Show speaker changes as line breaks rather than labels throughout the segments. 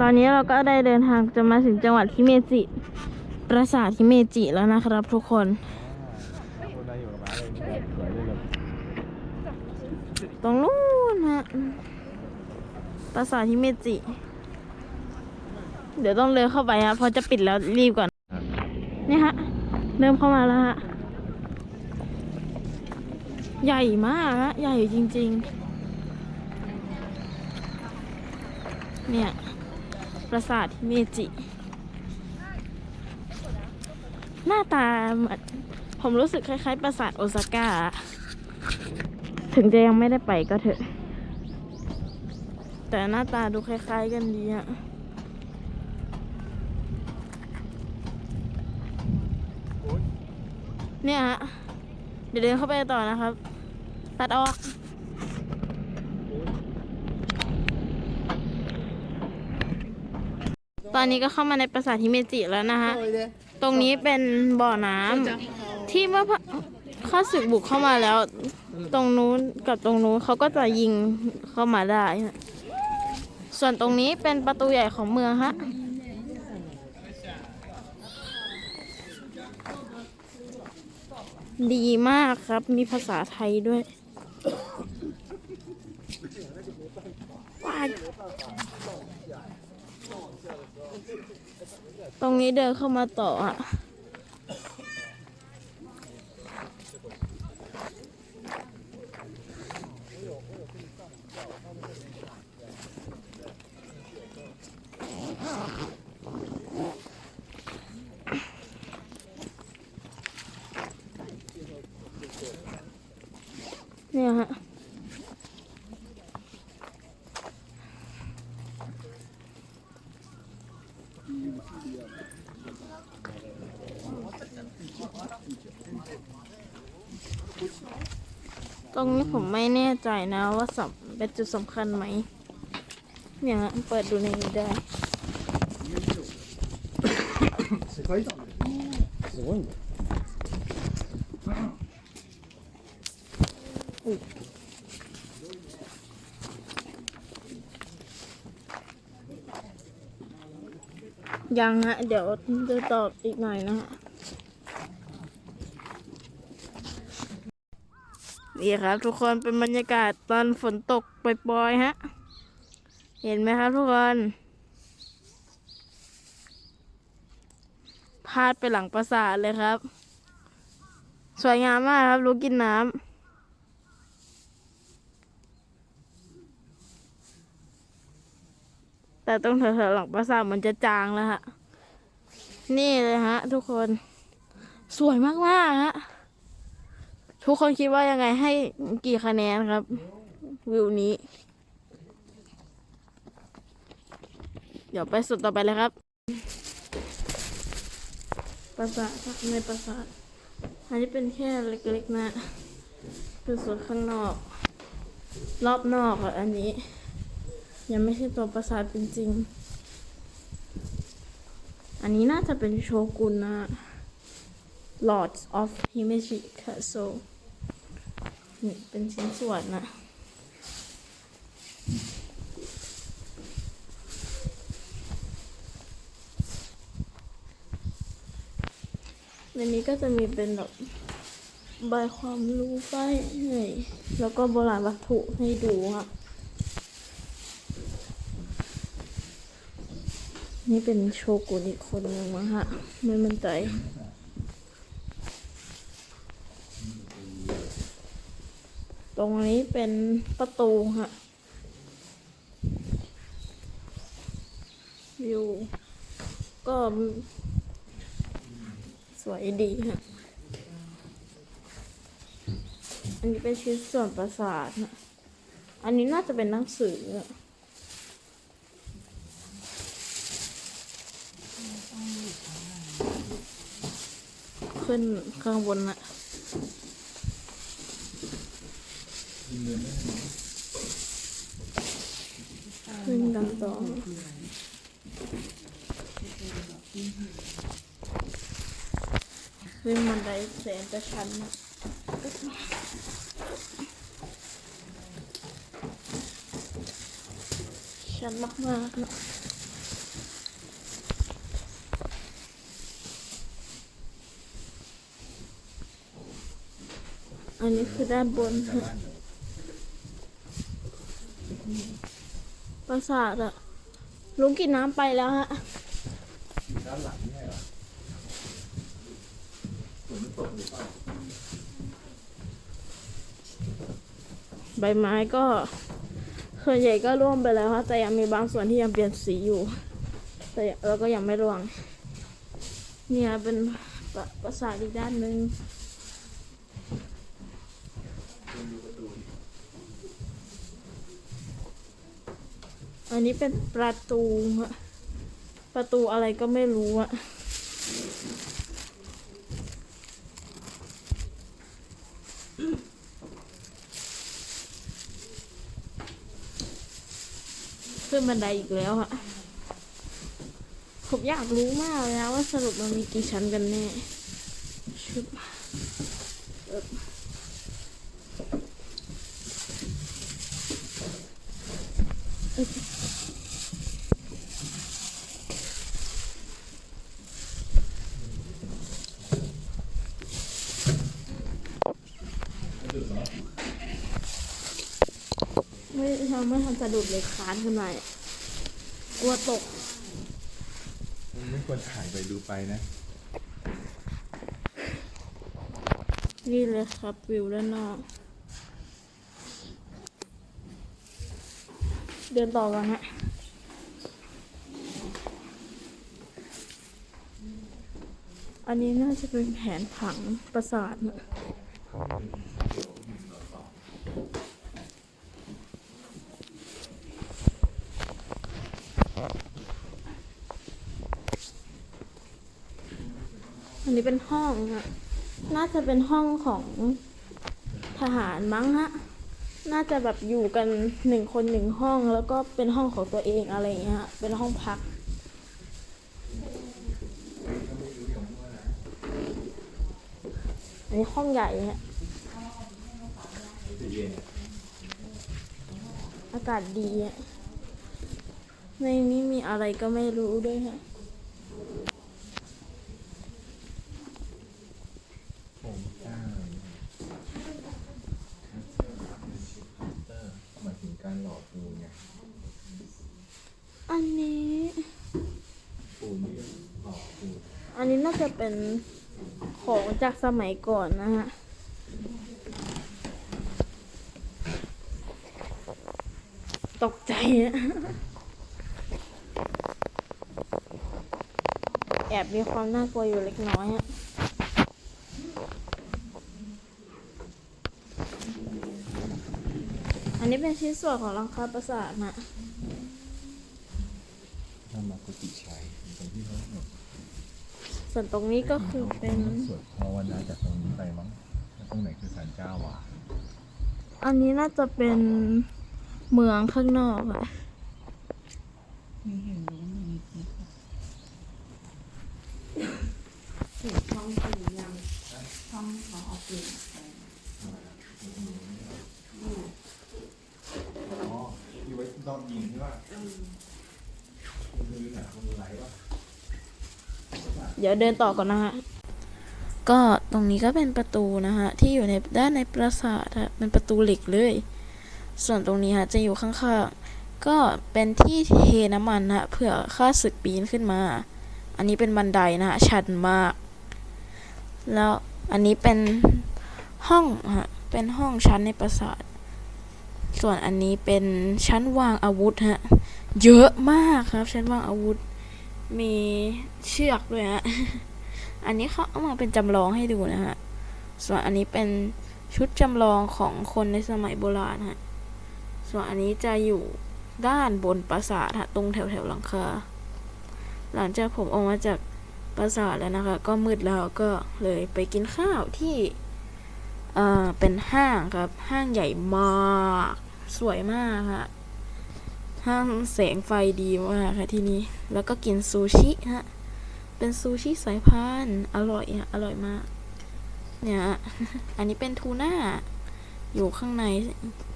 ตอนนี้เราก็ได้เดินทางจะมาถึงจังหวัดฮิเมจิ ปราสาทฮิเมจิแล้วนะครับทุกคน
ต้อยู่กับม้าเลยสวยเลยแบบ
ตรงนู้นฮะ ปราสาทฮิเมจิ เดี๋ยวต้องเดินเข้าไปฮะพราะจะปิดแล้วรีบก่อน นี่ฮะ เริ่มเข้ามาแล้วฮะ ใหญ่มากฮะ ใหญ่จริง ๆ เนี่ย ปราสาทเมจิ หน้าตาเหมือนผมรู้สึกคล้ายๆ ปราสาทโอซาก้า ถึงจะยังไม่ได้ไปก็เถอะ แต่หน้าตาดูคล้ายๆกันดีอะเนี่ยฮะ เดี๋ยวเดินเข้าไปต่อนะครับ ตัดออก ตอนนี้ก็เข้ามาในปราสาทฮิเมจิแล้วนะฮะตรงนี้เป็นบ่อน้ำที่เมื่อพระข้าศึกบุกเข้ามาแล้ว ตรงนู้นกับตรงนู้นเขาก็จะยิงเข้ามาได้ฮะส่วนตรงนี้เป็นประตูใหญ่ของเมืองฮะดีมากครับ มีภาษาไทยด้วยว้าย ตรงนี้เดินเข้ามาต่ออะเนี่ยฮะ รงนี้ผมไม่แน่ใจนะว่าสเป็นจุดสำคัญไหม เนี่ยเปิดดูในนี้ได้ยังฮะ เดี๋ยวจะตอบอีกหน่อยนะฮะ นี่ครับ ทุกคนเป็นบรรยากาศตอนฝนตกปล่อยๆฮะ เห็นไหมครับ ทุกคนพาดไปหลังปราสาทเลยครับ สวยงามมากครับรู้กินน้ำแต่ตรงแถวๆหลังปราสาทมันจะจางแล้วฮะ นี่เลยฮะ ทุกคน สวยมากๆฮะ ทุกคนคิดว่ายังไงให้กี่คะแนนครับ วิวนี้ เดี๋ยวไปสุดต่อไปเลยครับ ปราสาทครับในปราสาทอันนี้เป็นแค่เล็กๆนะ คือส่วนข้างนอก รอบนอกอะอันนี้ ยังไม่ใช่ตัวปราสาทเป็นจริง อันนี้น่าจะเป็นโชกุนนะ Lords of Himeji Castle นี่เป็นชิ้นส่วนนะในนี้ก็จะมีเป็นแบบใบความรู้ป้ายให้แล้วก็โบราณวัตถุให้ดูค่ะ นี่เป็นโชกุนอีกคนหนึ่งมั้งฮะ ไม่มั่นใจ ตรงนี้เป็นประตูฮะวิวก็สวยดีฮะ อันนี้เป็นชิ้นส่วนประสาทนะอันนี้น่าจะเป็นหนังสืออะขึ้นข้างบนนะ หนึ่งดำสองขึ้นมันได้แสนจะชันนะชันมากๆนะอันนี้คือด้านบนค่ะ ปราสาทอะลุงกินน้ำไปแล้วฮะ
ด้านหลังนี่ไงเหรอฝนตกหรือเปล่า
ใบไม้ก็ส่วนใหญ่ก็ร่วงไปแล้วฮะแต่ยังมีบางส่วนที่ยังเปลี่ยนสีอยู่ แต่แล้วก็ยังไม่ร่วง เนี่ยเป็นปราปราสาทอีกด้านหนึ่ง อันนี้เป็นประตูฮะประตูอะไรก็ไม่รู้อะขึ้นบันไดอีกแล้วอะผมอยากรู้มากเลยนะว่าสรุปมันมีกี่ชั้นกันแน่ชุบเอิบเอิบไม่ ทำไม่ทันสะดุดเลยคานขึ้นมาเนี่ยกลัวตก
มันไม่ควรถ่ายไปดูไปนะ
นี่เลยครับวิวด้านนอก เดินต่อกันฮะอันนี้น่าจะเป็นแผนผังปราสาทนะอั นี้เป็นห้องอะน่าจะเป็นห้องของทหารมั้งฮะ น่าจะแบบอยู่กันหนึ่งคนหนึ่งห้องแล้วก็เป็นห้องของตัวเองอะไรอย่างเงี้ยฮะ เป็นห้องพัก อันนี้ห้องใหญ่ฮะ อากาศดีอะในนี้มีอะไรก็ไม่รู้ด้วยฮะ
ผมจ้าหมายถึงการหลอกปูไง
อันนี้
ปูนี่หลอกปู
อั้น่าจะเป็นของจากสมัยก่อนนะฮะ ตกใจอะแอบมีความน่ากลัวอยู่เล็กน้อยอะอันนี้เป็นชิ้นส่วนของหลังคาปราสาทนะ
ถ้ามากุฏิชัยตรงที่เขาแบบ
ส่วนตรงนี้ก็คือเป็น
สวดภาวนาจากตรงนี้ไปมั้งแล้วตรงไหนคือศาลเจ้าวะ
อันนี้น่าจะเป็นเมืองข้างนอกอะ
มีเห็นรู้มีคลิปถึงช่องสี่ยังช่องเขาเอาเปลี่ยนไป
อ๋อที่ไว้ต้องยิงใช่ป่ะคือหนังคนไรวะ
เดี๋ยวเดินต่อก่อนนะฮะ ก็ตรงนี้ก็เป็นประตูนะฮะ ที่อยู่ในด้านในปราสาทอะเป็นประตูเหล็กเลย ส่วนตรงนี้ฮะจะอยู่ข้างๆ ก็เป็นที่เทน้ำมันฮะเผื่อข้าศึกปีนขึ้นมา อันนี้เป็นบันไดนะฮะ ชันมาก แล้วอันนี้เป็นห้องฮะ เป็นห้องชั้นในปราสาท ส่วนอันนี้เป็นชั้นวางอาวุธฮะ เยอะมากครับชั้นวางอาวุธ มีเชือกด้วยฮะ อันนี้เขาเอามาเป็นจำลองให้ดูนะฮะ ส่วนอันนี้เป็นชุดจำลองของคนในสมัยโบราณฮะ ส่วนอันนี้จะอยู่ด้านบนปราสาทฮะ ตรงแถวแถวๆหลังคา หลังจากผมออกมาจากปราสาทแล้วนะคะ ก็มืดแล้วก็เลยไปกินข้าวที่ เอ่อ เป็นห้างครับ ห้างใหญ่มาก สวยมากฮะ ห้างแสงไฟดีมากค่ะที่นี่แล้วก็กินซูชิฮะ เป็นซูชิสายพานอร่อยฮะอร่อยมาก เนี่ยฮะอันนี้เป็นทูน่า อยู่ข้างใน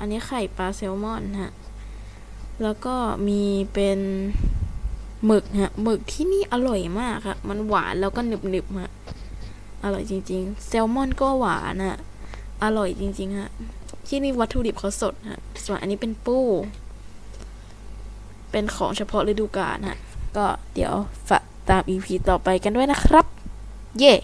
อันนี้ไข่ปลาแซลมอนฮะ แล้วก็มีเป็นหมึกฮะ หมึกที่นี่อร่อยมากค่ะ มันหวานแล้วก็หนึบๆฮะ อร่อยจริง ๆ แซลมอนก็หวานฮะ อร่อยจริง ๆ ฮะ ที่นี่วัตถุดิบเขาสดฮะ ส่วนอันนี้เป็นปู เป็นของเฉพาะฤดูกาลฮะ ก็เดี๋ยวฝากตาม EP ต่อไปกันด้วยนะครับ เย่